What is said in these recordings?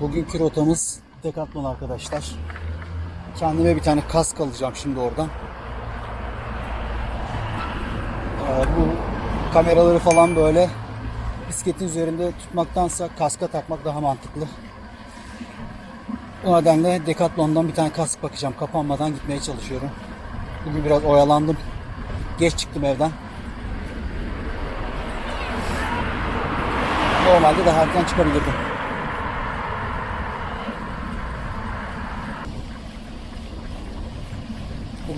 Bugünkü rotamız Decathlon arkadaşlar. Kendime bir tane kask alacağım şimdi oradan. Ee, bu kameraları falan böyle bisikletin üzerinde tutmaktansa kaska takmak daha mantıklı. O nedenle Decathlon'dan bir tane kask bakacağım. Kapanmadan gitmeye çalışıyorum. Bugün biraz oyalandım. Geç çıktım evden. Normalde daha erken çıkabilirdim.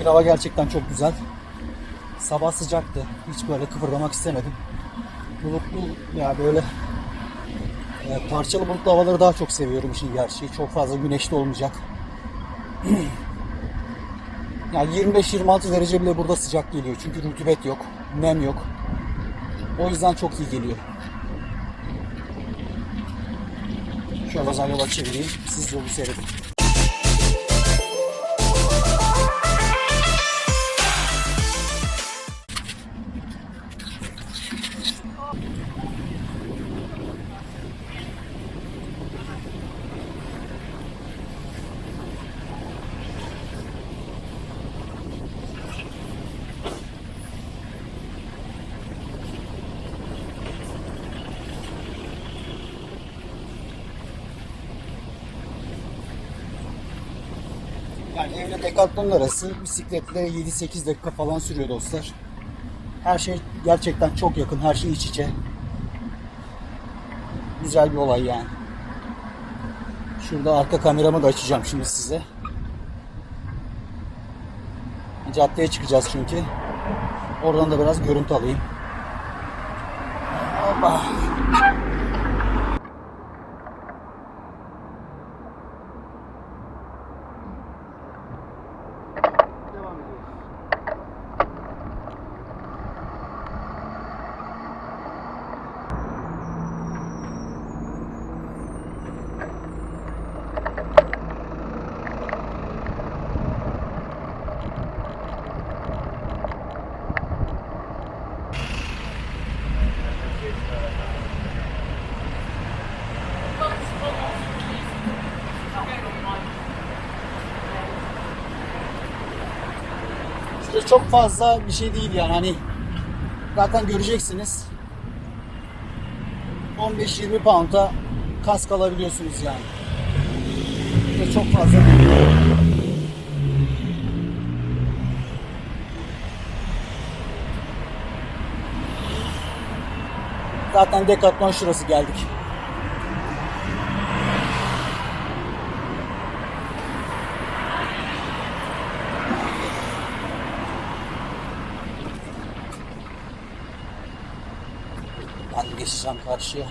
Hava gerçekten çok güzel. Sabah sıcaktı. Hiç böyle kıpırdamak istemedim. Bulutlu ya böyle e, parçalı bulutlu havaları daha çok seviyorum işin gerçeği. Çok fazla güneşli olmayacak. yani 25-26 derece bile burada sıcak geliyor. Çünkü rutubet yok, nem yok. O yüzden çok iyi geliyor. Şöyle özel yola çevireyim. Siz yolu seyredin. Decathlon arası bisikletle 7-8 dakika falan sürüyor dostlar. Her şey gerçekten çok yakın, her şey iç içe. Güzel bir olay yani. Şurada arka kameramı da açacağım şimdi size. Caddeye çıkacağız çünkü. Oradan da biraz görüntü alayım. Allah. Fazla bir şey değil yani hani zaten göreceksiniz 15-20 pound'a kask alabiliyorsunuz yani. Ve çok fazla değil. Zaten Decathlon şurası geldik. Karşıya.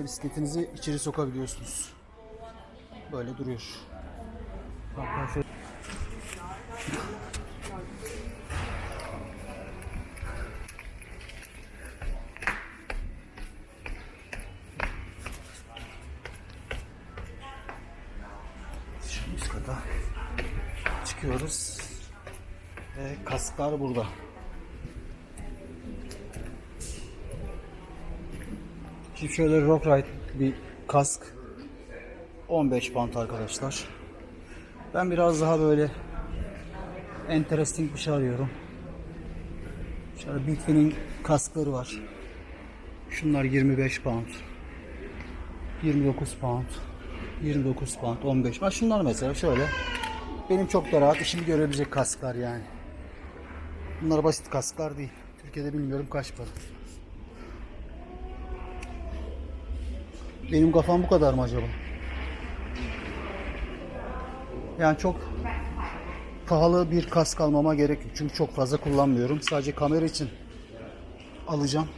Böyle bisikletinizi içeri sokabiliyorsunuz. Böyle duruyor. Şimdi üst çıkıyoruz. Ve kasklar burada. Şimdi şöyle Rock Ride bir kask 15 pound arkadaşlar. Ben biraz daha böyle interesting bir şey arıyorum. Şöyle Bitfi'nin kaskları var. Şunlar 25 pound. 29 pound. 29 pound, 15. Bak şunlar mesela şöyle. Benim çok da rahat işimi görebilecek kasklar yani. Bunlar basit kasklar değil. Türkiye'de bilmiyorum kaç para. Benim kafam bu kadar mı acaba? Yani çok pahalı bir kask almama gerek yok. Çünkü çok fazla kullanmıyorum. Sadece kamera için alacağım.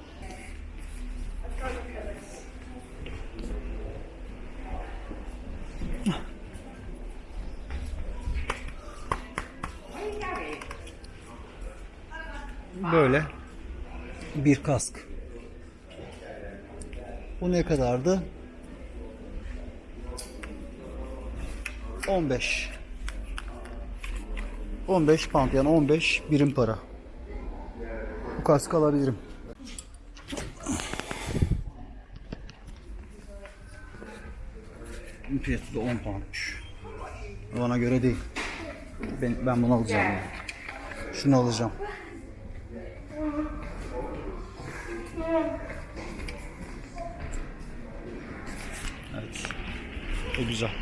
Böyle bir kask. Bu ne kadardı? 15. 15 pound yani 15 birim para. Bu kaskı alabilirim. Fiyatı da 10 poundmuş. Bana göre değil. Ben, ben bunu alacağım. yani. Şunu alacağım. Evet. Bu güzel.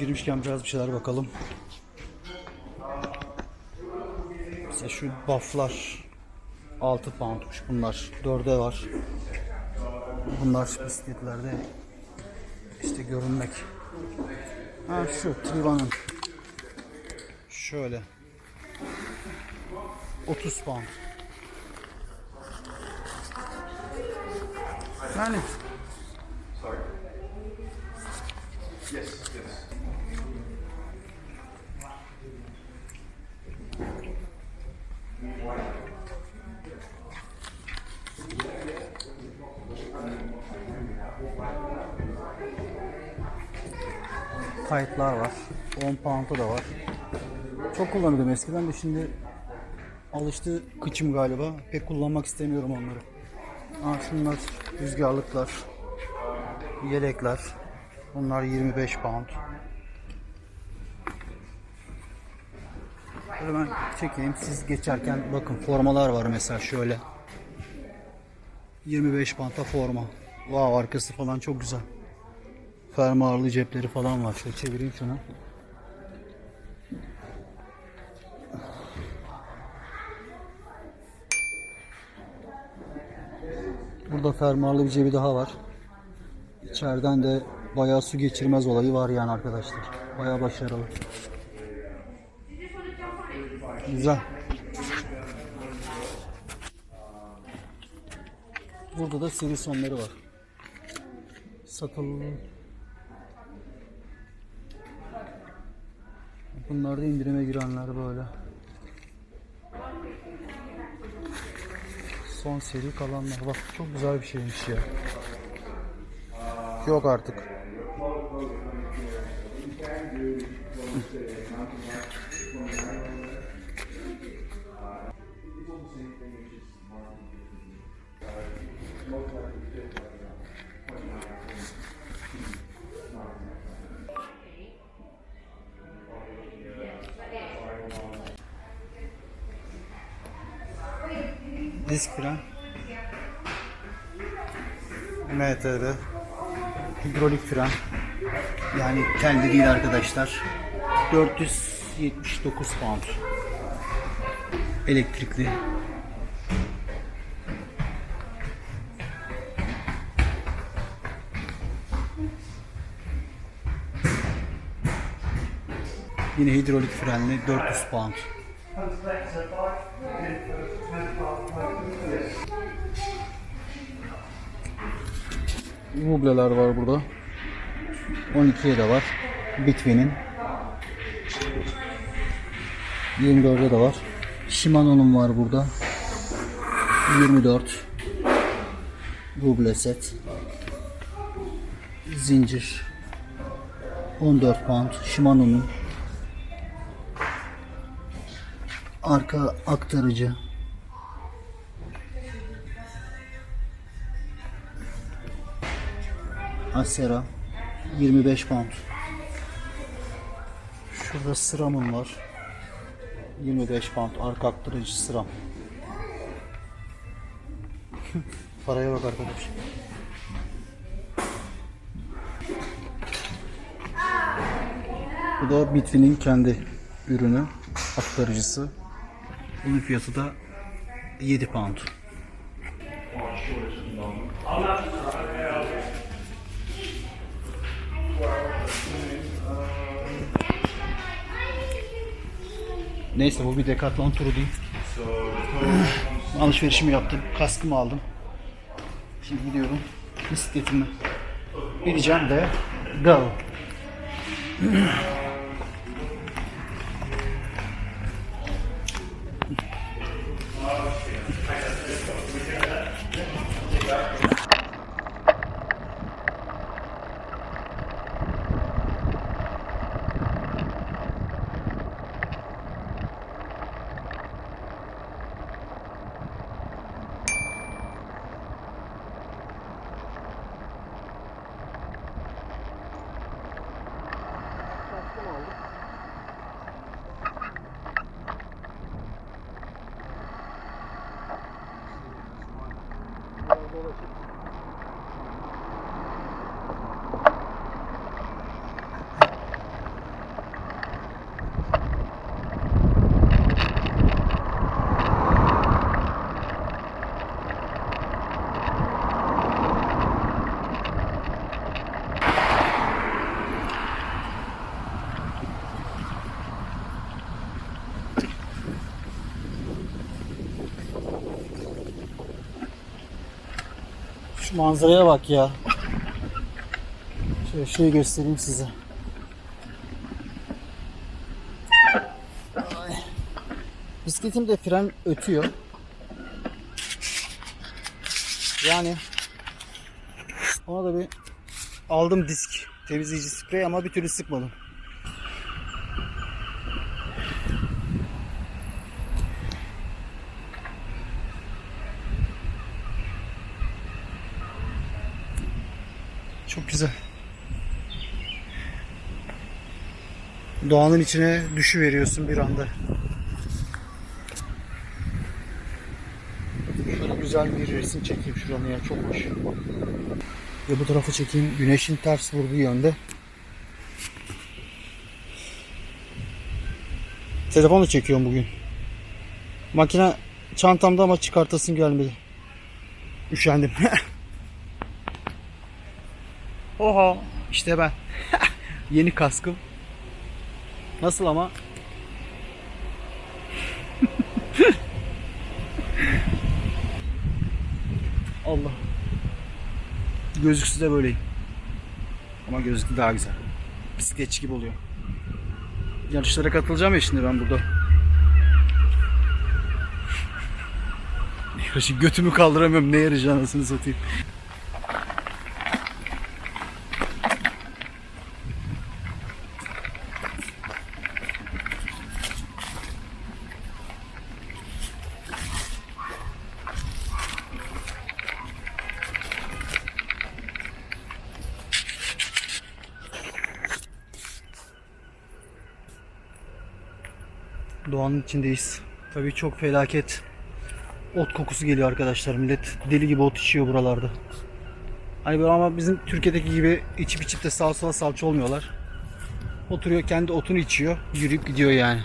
Girmişken biraz bir şeyler bakalım. Mesela şu bufflar 6 poundmuş bunlar. 4'e var. Bunlar bisikletlerde işte görünmek. Ha şu Triva'nın şöyle 30 pound. Yani kayıtlar var. 10 pound'a da var. Çok kullanıyordum eskiden de şimdi alıştı kıçım galiba. Pek kullanmak istemiyorum onları. Aa, şunlar rüzgarlıklar. Yelekler. Bunlar 25 pound. Böyle ben çekeyim. Siz geçerken bakın formalar var mesela şöyle. 25 pound'a forma. Wow arkası falan çok güzel. Fermuarlı cepleri falan var. Şöyle çevireyim şunu. Burada fermuarlı bir cebi daha var. İçeriden de bayağı su geçirmez olayı var yani arkadaşlar. Bayağı başarılı. Güzel. Burada da seri sonları var. Satılı. Bunlar da indirime girenler böyle. Son seri kalanlar. Bak çok güzel bir şeymiş ya. Yok artık. Disk fren. MTB. Hidrolik fren. Yani telli değil arkadaşlar. 479 pound. Elektrikli. Yine hidrolik frenli 400 pound. Rubleler var burada. 12'ye de var. Bitvin'in. 24'e de var. Shimano'nun var burada. 24 ruble set. Zincir 14 pound. Shimano'nun arka aktarıcı Asera 25 pound. Şurada sıramın var. 25 pound arka aktarıcı sıram. Paraya bak arkadaş. Bu da Bitvi'nin kendi ürünü, aktarıcısı. Bunun fiyatı da 7 pound. Neyse bu bir Decathlon turu değil. Alışverişimi yaptım. Kaskımı aldım. Şimdi gidiyorum. Bisikletimi bineceğim de go. Şu manzaraya bak ya. Şöyle şurayı göstereyim size. Ay. Bisikletim de fren ötüyor. Yani ona da bir aldım disk temizleyici sprey ama bir türlü sıkmadım. Çok güzel. Doğanın içine düşü veriyorsun bir anda. Şöyle güzel bir resim çekeyim şuranı ya çok hoş. Ve bu tarafı çekeyim. Güneşin ters vurduğu yönde. Telefonla çekiyorum bugün. Makine çantamda ama çıkartasın gelmedi. Üşendim. Oha işte ben. Yeni kaskım. Nasıl ama? Allah. Gözüksüz de böyleyim. Ama gözlüklü daha güzel. Bisikletçi gibi oluyor. Yarışlara katılacağım ya şimdi ben burada. Yarışı götümü kaldıramıyorum. Ne yarışı anasını satayım. Doğanın içindeyiz. Tabii çok felaket. Ot kokusu geliyor arkadaşlar. Millet deli gibi ot içiyor buralarda. Hani böyle ama bizim Türkiye'deki gibi içip içip de sağa sola salça olmuyorlar. Oturuyor kendi otunu içiyor. Yürüyüp gidiyor yani.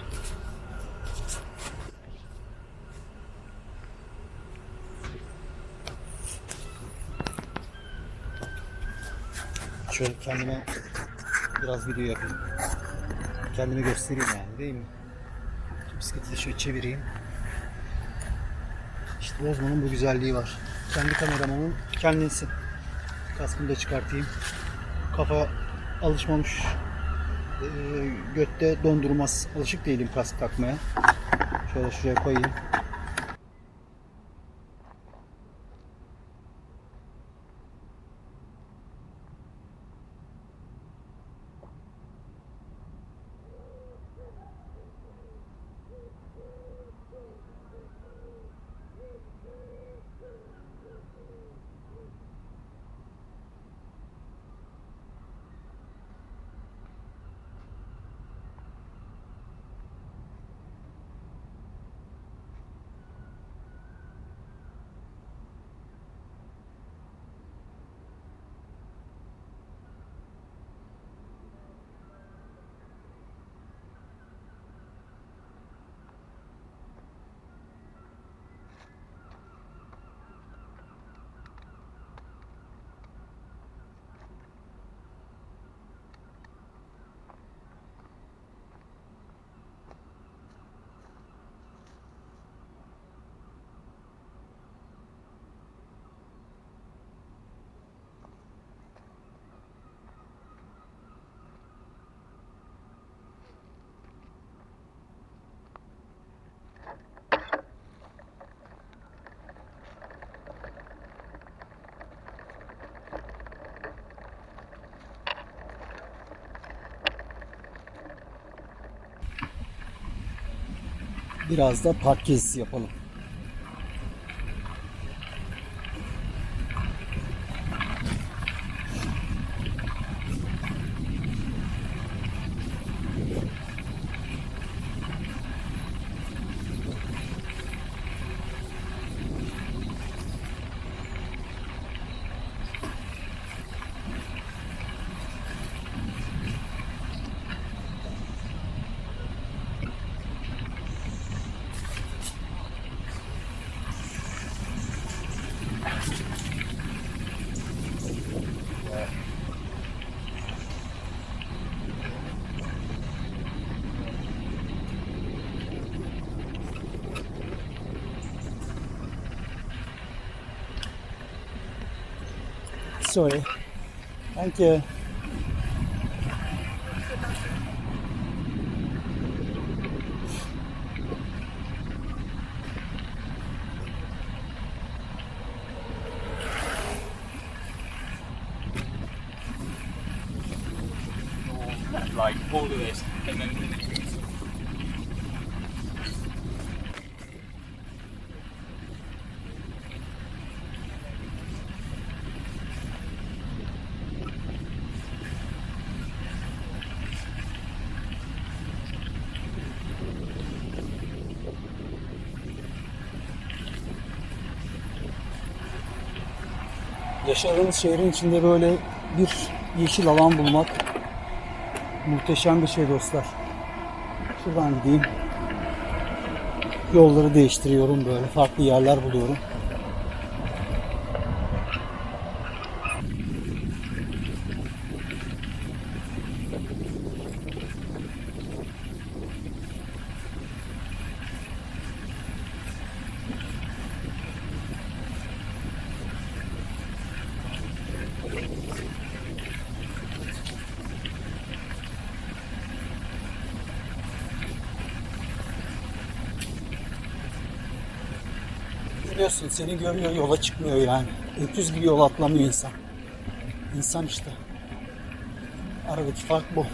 Şöyle kendime biraz video yapayım. Kendimi göstereyim yani değil mi? Bisikleti de şöyle çevireyim. İşte Bozman'ın bu güzelliği var. Kendi kameramanın kendisi. Kaskımı da çıkartayım. Kafa alışmamış. Ee, götte dondurmaz. Alışık değilim kask takmaya. Şöyle şuraya koyayım. Biraz da park gezisi yapalım. Sorry. Thank you. Yaşadığımız şehrin içinde böyle bir yeşil alan bulmak muhteşem bir şey dostlar. Şuradan gideyim. Yolları değiştiriyorum böyle farklı yerler buluyorum. Biliyorsun seni görüyor yola çıkmıyor yani. Öküz gibi yol atlamıyor insan. İnsan işte. Aradaki fark bu.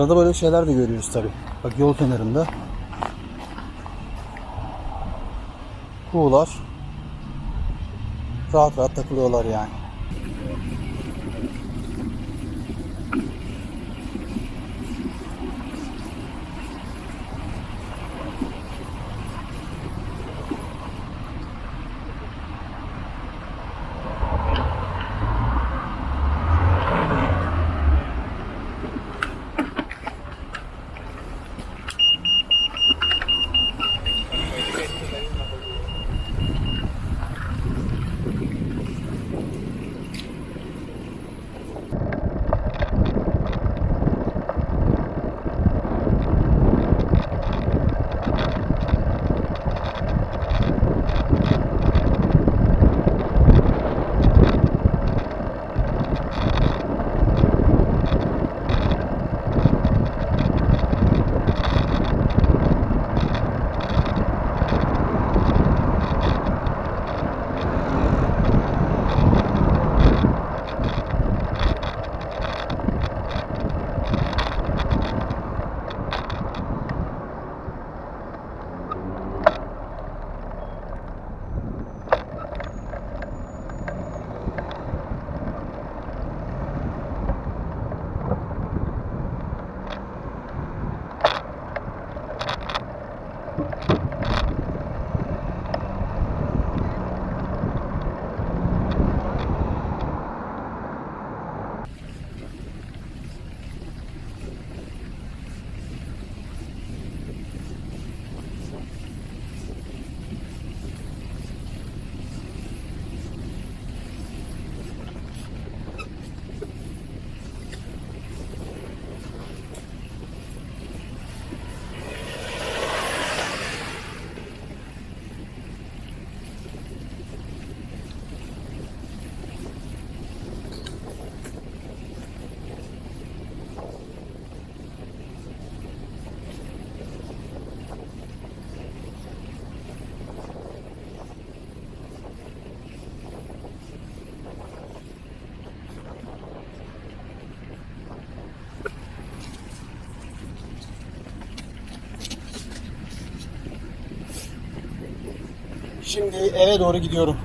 Arada böyle şeyler de görüyoruz tabi. Bak yol kenarında. Kuğular rahat rahat takılıyorlar yani. Şimdi eve doğru gidiyorum.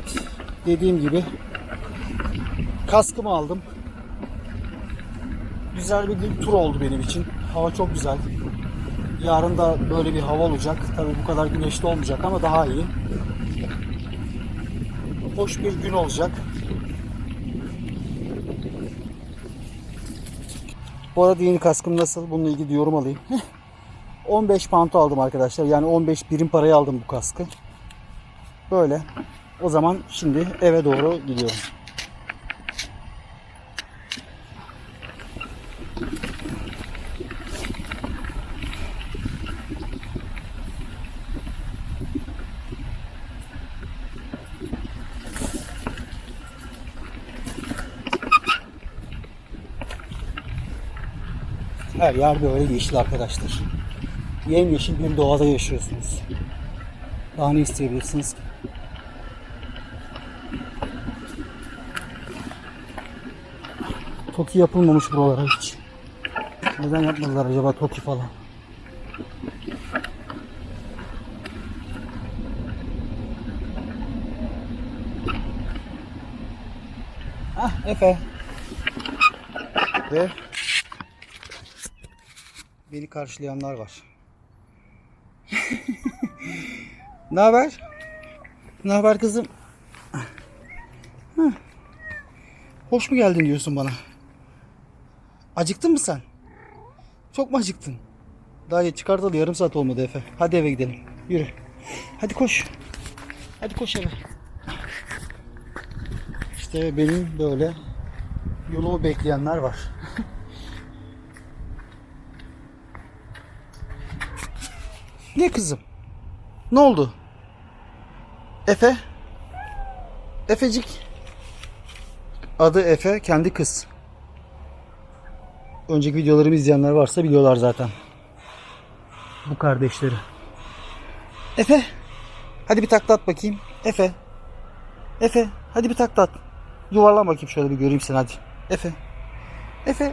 Evet. Dediğim gibi kaskımı aldım. Güzel bir tur oldu benim için. Hava çok güzel. Yarın da böyle bir hava olacak. Tabii bu kadar güneşli olmayacak ama daha iyi. Hoş bir gün olacak. Bu arada yeni kaskım nasıl? Bununla ilgili yorum alayım. 15 pound aldım arkadaşlar. Yani 15 birim paraya aldım bu kaskı. Böyle. O zaman şimdi eve doğru gidiyorum. Her yer böyle yeşil arkadaşlar. Yemyeşil bir doğada yaşıyorsunuz. Daha ne isteyebilirsiniz ki? Toki yapılmamış buralara hiç. Neden yapmadılar acaba Toki falan? Ah Efe. Ve beni karşılayanlar var. ne haber? Ne haber kızım? Hoş mu geldin diyorsun bana? Acıktın mı sen? Çok mu acıktın? Daha çıkartalı yarım saat olmadı Efe. Hadi eve gidelim. Yürü. Hadi koş. Hadi koş eve. İşte benim böyle yolumu bekleyenler var. Ne kızım? Ne oldu? Efe? Efecik. Adı Efe, kendi kız. Önceki videolarımı izleyenler varsa biliyorlar zaten. Bu kardeşleri. Efe. Hadi bir takla at bakayım. Efe. Efe. Hadi bir takla at. Yuvarlan bakayım şöyle bir göreyim seni hadi. Efe. Efe.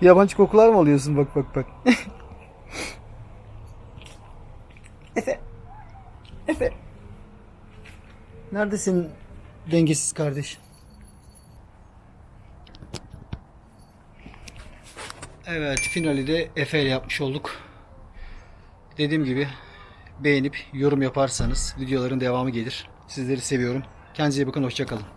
Yabancı kokular mı alıyorsun bak bak bak. Efe. Efe. Neredesin dengesiz kardeş? Evet finali de Efe ile yapmış olduk. Dediğim gibi beğenip yorum yaparsanız videoların devamı gelir. Sizleri seviyorum. Kendinize iyi bakın. Hoşçakalın.